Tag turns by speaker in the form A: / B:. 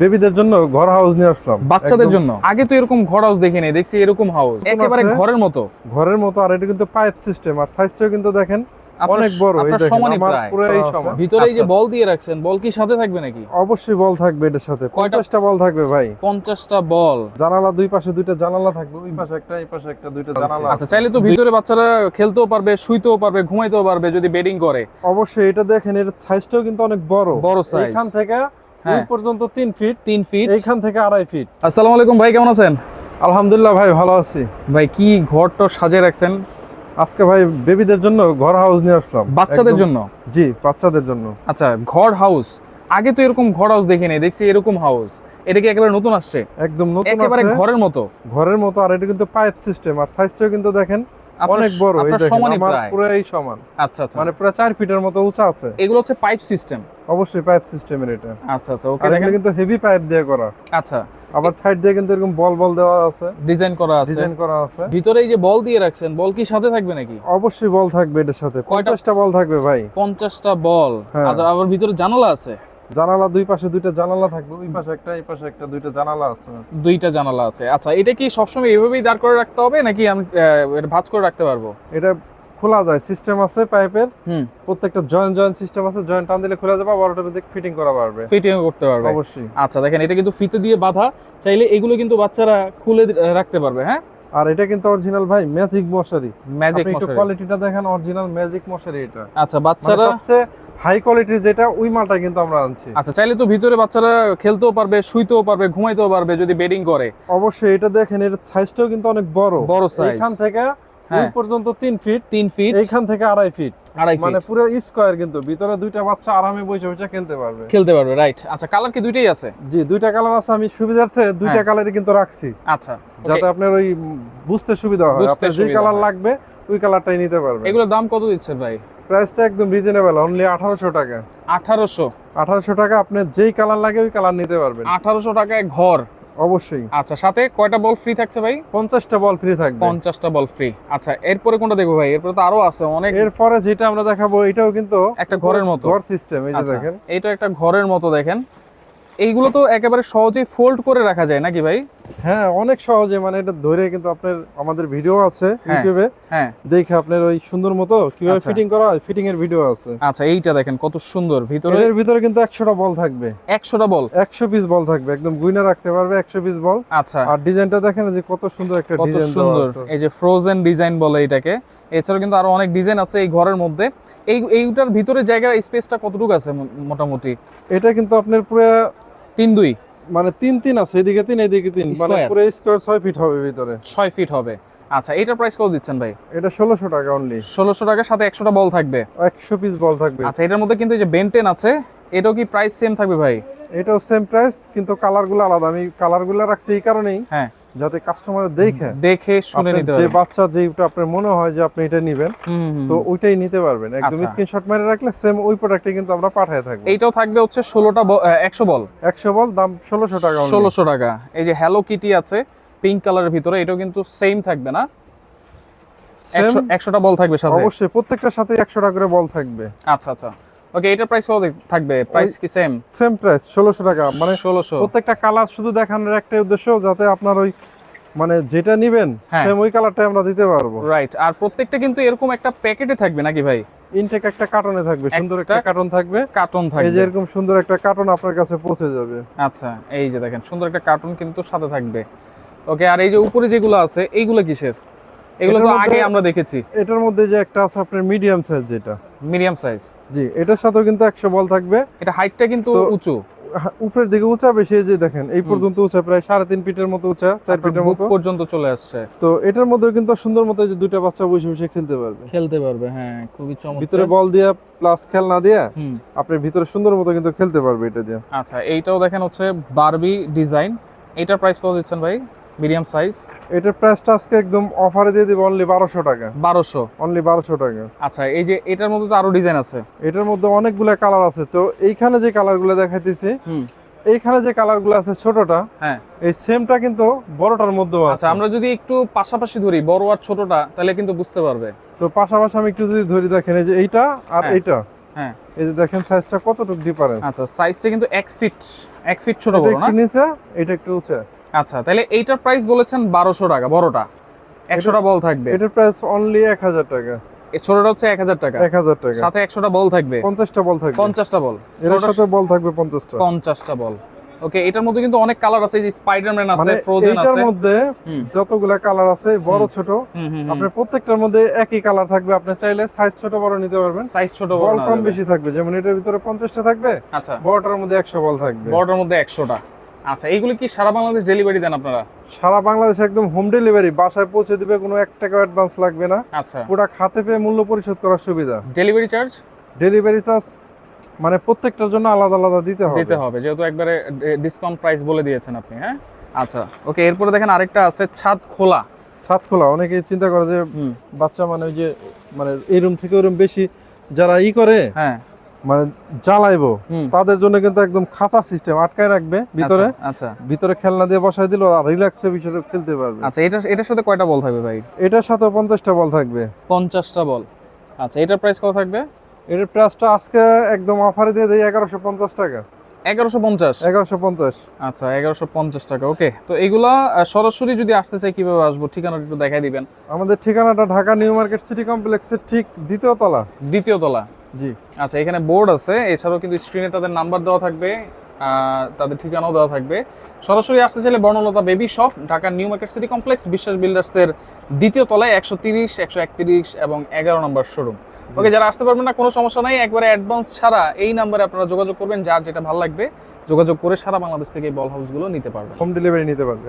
A: বেবিদের জন্য ঘর হাউস নিয়ে আসলাম
B: বাচ্চাদের জন্য আগে তো এরকম ঘর হাউস দেখি নাই দেখছি এরকম হাউস একেবারে ঘরের মতো
A: ঘরের মতো আর এটা কিন্তু পাইপ সিস্টেম আর সাইজটাও কিন্তু দেখেন অনেক বড় এই দেখেন আমার পুরো এই
B: আচ্ছা।
A: সমান
B: ভিতরে এই যে
A: আচ্ছা।
B: বল দিয়ে রাখছেন বল কি সাথে থাকবে নাকি
A: অবশ্যই বল থাকবে এটার সাথে
B: কয়টা?
A: পঞ্চাশটা বল থাকবে ভাই
B: পঞ্চাশটা বল
A: জানালা দুই পাশে দুইটা জানালা থাকবে ওই পাশে একটা এই পাশে একটা দুইটা জানালা
B: আচ্ছা
A: আছে।
B: চাইলে তো ভিতরে বাচ্চারা খেলতেও পারবে শুইতেও পারবে ঘুমাইতেও পারবে যদি বেডিং করে
A: অবশ্যই এটা দেখেন এর সাইজটাও কিন্তু অনেক বড়
B: বড় size।
A: এখান থেকে। ওই পর্যন্ত তিন ফিট
B: তিন ফিট
A: এইখান থেকে আড়াই ফিট
B: আসসালামু আলাইকুম ভাই কেমন আছেন?
A: আলহামদুলিল্লাহ ভাই ভালো আছি।
B: ভাই কি ঘরটা সাজিয়ে রাখছেন?
A: আজকে ভাই বেবিদের জন্য ঘর হাউস নিয়ে আসলাম।
B: বাচ্চাদের জন্য?
A: জি বাচ্চাদের জন্য।
B: আচ্ছা ঘর হাউস আগে তো এরকম ঘর হাউস দেখি নাই দেখছি এরকম হাউস এটা কি একেবারে নতুন আসছে?
A: একদম নতুন
B: একেবারে ঘরের মতো?
A: ঘরের মতো আর এটা কিন্তু পাইপ সিস্টেম আর সাইজটাও কিন্তু দেখেন অনেক বড় এই দেখেন আমার
B: প্রায়।
A: সমান।
B: আচ্ছা আচ্ছা।
A: মানে পুরো চার ফিটের মতো উঁচা আছে।
B: এগুলো হচ্ছে পাইপ সিস্টেম।
A: অবশ্যই পাইপ সিস্টেমের এটা।
B: আচ্ছা আচ্ছা ওকে দেখেন।
A: কিন্তু হেভি পাইপ দিয়ে করা।
B: আচ্ছা।
A: আবার সাইড দিয়ে কিন্তু এরকম বল বল দেওয়া আছে।
B: ডিজাইন করা আছে।
A: ডিজাইন করা আছে।
B: ভিতরে এই যে বল দিয়ে রাখছেন বল কি সাথে থাকবে নাকি?
A: অবশ্যই বল থাকবে এটার সাথে।
B: কয়টা?
A: পঞ্চাশটা বল থাকবে ভাই।
B: পঞ্চাশটা বল।
A: হ্যাঁ।
B: আর আবার ভিতরে জানালা আছে।
A: জানালা দুই পাশে দুইটা জানালা থাকবে ওই পাশে একটা এই পাশে একটা দুইটা জানালা আছে।
B: দুইটা জানালা আছে। আচ্ছা এটা কি সবসময় এভাবেই দাঁড় করে রাখতে হবে নাকি আমি ভাঁজ করে রাখতে পারব?
A: এটা খোলা যায় সিস্টেম আছে পাইপের।
B: হুম।
A: প্রত্যেকটা জয়েন্ট জয়েন্ট সিস্টেম আছে জয়েন্ট টান দিলে খোলা যাবে আবার অটোমেটিক ফিটিং করা পারবে
B: ফিটিং করতে পারবে।
A: অবশ্যই।
B: আচ্ছা দেখেন এটা কিন্তু ফিতে দিয়ে বাঁধা চাইলে এগুলো কিন্তু বাচ্চারা খুলে রাখতে পারবে হ্যাঁ?
A: আর এটা কিন্তু অরিজিনাল ভাই ম্যাজিক মশারি।
B: ম্যাজিক
A: মশারি একটু কোয়ালিটিটা দেখেন অরিজিনাল ম্যাজিক মশারি এটা।
B: আচ্ছা
A: মানে
B: বাচ্চারা
A: সবচেয়ে হাই কোয়ালিটি যেটা ওই মালটা কিন্তু আমরা আনছি।
B: আচ্ছা চাইলে তো ভিতরে বাচ্চারা খেলতেও পারবে শুইতেও পারবে ঘুমাইতেও পারবে যদি বেডিং করে।
A: অবশ্যই এটা দেখেন এর সাইজটাও কিন্তু অনেক বড়।
B: বড় সাইজ
A: এখান থেকে ওই
B: হ্যাঁ।
A: পর্যন্ত তিন ফিট
B: তিন ফিট
A: থেকে আড়াই ফিট
B: আড়াই
A: মানে পুরো স্কোয়ার কিন্তু ভিতরে দুইটা বাচ্চা আরামে বসে বসে খেলতে পারবে।
B: খেলতে পারবে রাইট আচ্ছা কালার কি দুইটাই আছে?
A: জি দুইটা কালার আছে আমি সুবিধার্থে দুইটা
B: হ্যাঁ।
A: কালারই কিন্তু রাখছি।
B: আচ্ছা
A: যাতে আপনার ওই বুঝতে সুবিধা হয়। আপনার যে কালার লাগবে ওই কালারটাই নিতে পারবে
B: এগুলোর দাম কত দিচ্ছেন ভাই?
A: প্রাইসটা একদম রিজনেবল অনলি আঠারোশো টাকা।
B: আঠারোশো।
A: আঠারোশো টাকা আপনি যেই কালার লাগে ওই কালার নিতে পারবেন।
B: আঠারোশো টাকায় ঘর।
A: অবশ্যই।
B: আচ্ছা সাথে কয়টা বল ফ্রি থাকছে ভাই?
A: পঞ্চাশটা বল ফ্রি থাকবে।
B: পঞ্চাশটা বল ফ্রি আচ্ছা এরপরে কোনটা দেখব ভাই? এরপরে তো আরও আছে অনেক
A: এরপরে যেটা আমরা দেখাবো এটাও কিন্তু
B: একটা ঘরের মতো।
A: ঘর সিস্টেম এই যে
B: আচ্ছা,
A: দেখেন।
B: এটা একটা ঘরের মতো দেখেন। এইগুলো তো একেবারে সহজেই ফোল্ড করে রাখা যায় নাকি ভাই?
A: হ্যাঁ অনেক সহজে মানে এটা ধরে কিন্তু আপনার আমাদের ভিডিও আছে
B: হ্যাঁ।
A: ইউটিউবে
B: হ্যাঁ।
A: দেখে আপনার ওই সুন্দর মতো কীভাবে
B: আচ্ছা।
A: ফিটিং করা হয় ফিটিং এর ভিডিও আছে।
B: আচ্ছা এইটা দেখেন কত সুন্দর। ভিতরে
A: এর ভিতরে কিন্তু একশোটা বল থাকবে।
B: একশোটা বল
A: একশো পিস বল থাকবে একদম গুইনা রাখতে পারবে একশো পিস বল
B: আচ্ছা।
A: আর ডিজাইনটা দেখেন যে কত সুন্দর একটা ডিজাইন কত
B: সুন্দর। এই যে ফ্রোজেন ডিজাইন বলে এটাকে। এছাড়াও কিন্তু আরও অনেক ডিজাইন আছে এই ঘরের মধ্যে। এই এইটার ভিতরে জায়গার স্পেসটা কতটুকু আছে মোটামুটি?
A: এটা কিন্তু আপনার পুরো
B: তিন দুই?
A: মানে তিন তিন আছে এদিকে তিন এদিকে তিন। মানে পুরো স্কোয়ার ছয় ফিট হবে ভিতরে।
B: ছয় ফিট হবে। আচ্ছা এটার প্রাইস কত দিচ্ছেন ভাই?
A: এটা ষোলোশো টাকা অনলি
B: ষোলোশো টাকার সাথে একশোটা বল থাকবে?
A: একশো পিস বল থাকবে।
B: আচ্ছা এটার মধ্যে কিন্তু এই যে বেন্টেন আছে এটাও কি প্রাইস সেম থাকবে ভাই?
A: এটাও সেম প্রাইস কিন্তু কালারগুলো আলাদা। আমি কালারগুলা রাখছি এই কারণেই।
B: হ্যাঁ।
A: যাতে কাস্টমার দেখে
B: দেখে শুনে নিতে
A: যে বাচ্চা যেটা আপনার মনে হয় যে আপনি এটা নেবেন তো ওইটাই নিতে পারবেন। একদম
B: আচ্ছা।
A: স্ক্রিনশট মেরে রাখলে সেম ওই প্রোডাক্টে কিন্তু আমরা পাঠিয়ে থাকব।
B: এইটাও থাকবে হচ্ছে ষোলোটা একশো বল।
A: একশো বল দাম ষোলোশো টাকা only।
B: ষোলোশো টাকা। এই যে হ্যালো কিটি আছে পিঙ্ক কালারের ভিতরে এটাও কিন্তু সেম থাকবে না? একশোটা বল থাকবে সাথে?
A: অবশ্যই প্রত্যেকটার সাথে একশো টাকা করে বল থাকবে।
B: আচ্ছা আচ্ছা। ওকে এটার প্রাইস কত থাকবে? প্রাইস কি সেম
A: সেম প্রাইস ষোলোশো টাকা। মানে
B: ষোলোশো।
A: প্রত্যেকটা কালার শুধু দেখানোর একটাই উদ্দেশ্য যাতে আপনার ওই মানে যেটা নিবেন
B: হ্যাঁ।
A: সেম ওই কালারটাই আমরা দিতে পারব।
B: রাইট আর প্রত্যেকটা কিন্তু এরকম একটা প্যাকেটে থাকবে নাকি ভাই?
A: ইনটেক একটা কার্টনে থাকবে সুন্দর একটা
B: একটা
A: কার্টন থাকবে।
B: কার্টন থাকবে।
A: এই যে এরকম সুন্দর একটা কার্টন আপনার কাছে পৌঁছে যাবে।
B: আচ্ছা এই যে দেখেন সুন্দর একটা কার্টুন কিন্তু সাথে থাকবে। ওকে আর এই যে উপরে যেগুলো আছে এইগুলো কিসের? এগুলো তো আগে আমরা দেখেছি।
A: এটার মধ্যে যে একটা আছে আপনার মিডিয়াম সাইজ যেটা।
B: মিডিয়াম সাইজ
A: জি এটার সাথেও কিন্তু একশো বল থাকবে।
B: এটা হাইটটা কিন্তু উঁচু।
A: উপরের দিকে উঁচা বেশি যে দেখেন এই পর্যন্ত উঁচা প্রায় সাড়ে তিন ফিটের মতো উঁচা চার ফিটের মতো।
B: পর্যন্ত চলে আসছে।
A: তো এটার মধ্যে কিন্তু সুন্দর মতো যে দুইটা বাচ্চা বসে বসে খেলতে পারবে।
B: খেলতে পারবে হ্যাঁ খুবই চমৎকার।
A: ভিতরে বল দিয়া প্লাস খেলনা দিয়া আপনি ভিতরে সুন্দর মতো কিন্তু খেলতে পারবে এটা দিয়ে।
B: আচ্ছা এইটাও দেখেন হচ্ছে বারবি ডিজাইন এটার প্রাইস কত দিচ্ছেন ভাই? Medium size?
A: এটার প্রাইসটা আজকে একদম অফারে দিয়ে দিব অনলি বারোশো টাকা।
B: বারোশো?
A: অনলি বারোশো টাকা।
B: আচ্ছা এই যে এটার মধ্যে তো আরও ডিজাইন আছে।
A: এটার মধ্যে অনেকগুলো কালার আছে। তো এইখানে যে কালারগুলো দেখাইতেছি
B: হুম।
A: এইখানে যে কালারগুলো আছে ছোটটা
B: হ্যাঁ।
A: এই সেমটা কিন্তু বড়টার মধ্যেও আছে।
B: আচ্ছা আমরা যদি একটু পাশাপাশি ধরি বড় আর ছোটটা তাহলে কিন্তু বুঝতে পারবে।
A: তো পাশাপাশি আমি একটু যদি ধরি দেখেন এই যে এইটা আর
B: হ্যাঁ।
A: এইটা।
B: হ্যাঁ।
A: এই যে দেখেন সাইজটা কতটুকু ডিফারেন্স
B: আচ্ছা সাইজটা কিন্তু এক ফিট এক ফিট ছোট বড় না?
A: নিচে এটা একটু উঁচা।
B: আচ্ছা তাহলে এইটার প্রাইস বলেছেন বারোশো টাকা বড়টা। একশোটা বল থাকবে।
A: এটার প্রাইস অনলি এক হাজার টাকা।
B: ছোটটা হচ্ছে এক হাজার টাকা।
A: এক হাজার টাকা।
B: সাথে একশোটা বল থাকবে।
A: পঞ্চাশটা বল থাকবে।
B: পঞ্চাশটা বল।
A: এর সাথে বল থাকবে পঞ্চাশটা।
B: পঞ্চাশটা বল। ওকে এটার মধ্যে কিন্তু অনেক কালার আছে যে স্পাইডারম্যান আছে
A: মানে
B: ফ্রোজেন
A: এইটার
B: আছে।
A: মধ্যে
B: হুম।
A: যতগুলা কালার আছে বড় ছোট আপনার প্রত্যেকটার মধ্যে একই কালার থাকবে। আপনি চাইলে সাইজ ছোট বড় নিতে পারবেন।
B: সাইজ ছোট বড়
A: কম বেশি থাকবে। যেমন এটার ভিতরে পঞ্চাশটা থাকবে
B: আচ্ছা।
A: বড়টার মধ্যে একশো বল থাকবে।
B: বড়টার মধ্যে একশোটা। আচ্ছা এইগুলো কি সারা বাংলাদেশ ডেলিভারি দেন আপনারা?
A: সারা বাংলাদেশে একদম হোম ডেলিভারি বাসায় পৌঁছে দিবে কোনো এক টাকা অ্যাডভান্স লাগবে না।
B: আচ্ছা।
A: পুরা খাতে পেয়ে মূল্য পরিশোধ করার সুবিধা।
B: ডেলিভারি চার্জ
A: ডেলিভারি চার্জ মানে প্রত্যেকটার জন্য আলাদা আলাদা দিতে হবে।
B: দিতে হবে যেহেতু একবারে ডিসকাউন্ট প্রাইস বলে দিয়েছেন আপনি হ্যাঁ? আচ্ছা ওকে এরপরে দেখেন আরেকটা আছে ছাদ খোলা।
A: ছাদ খোলা অনেকে চিন্তা করে যে বাচ্চা মানে ওই যে মানে এই রুম থেকে ওই রুম বেশি যারা ই করে
B: হ্যাঁ।
A: মানে জ্বালাইবো। তাদের জন্য কিন্তু একদম খাঁচা সিস্টেম আটকায় রাখবে ভিতরে।
B: আচ্ছা, আচ্ছা।
A: ভিতরে খেলনা দিয়ে বসাই দিল আর রিল্যাক্সে বিষয়টা খেলতে পারবে।
B: আচ্ছা এটা এটার সাথে কয়টা বল থাকবে ভাই?
A: এটার সাথে পঞ্চাশটা বল থাকবে।
B: পঞ্চাশটা বল। আচ্ছা এটার প্রাইস কত থাকবে?
A: এটার প্রাইসটা আজকে একদম অফারে দিয়ে দেয় এগারোশো পঞ্চাশ টাকা।
B: এগারোশো পঞ্চাশ?
A: এগারোশো পঞ্চাশ।
B: আচ্ছা এগারোশো পঞ্চাশ টাকা ওকে। তো এইগুলা আহ, সরাসরি যদি আসতে চাই কীভাবে আসব? ঠিকানাটা একটু দেখাই দিবেন।
A: আমাদের ঠিকানাটা ঢাকা নিউ মার্কেট সিটি কমপ্লেক্সের ঠিক দ্বিতীয় তলা।
B: দ্বিতীয় তলা।
A: জি।
B: আচ্ছা এখানে বোর্ড আছে। এছাড়াও কিন্তু স্ক্রিনে তাদের নাম্বার দেওয়া থাকবে তাদের ঠিকানাও দেওয়া থাকবে। সরাসরি আসতে চাইলে Barnalata baby shop Dhaka new market city complex Biswas বিল্ডার্সের দ্বিতীয় তলায় একশো তিরিশ একশো একত্রিশ এবং এগারো নম্বর শোরুম ওকে যারা আসতে পারবেন না কোনো সমস্যা নাই। একবারে অ্যাডভান্স ছাড়া এই নাম্বারে আপনারা যোগাযোগ করবেন যার যেটা ভালো লাগবে যোগাযোগ করে সারা বাংলাদেশ থেকে এই বল হাউসগুলো নিতে পারবে
A: হোম ডেলিভারি নিতে পারবে।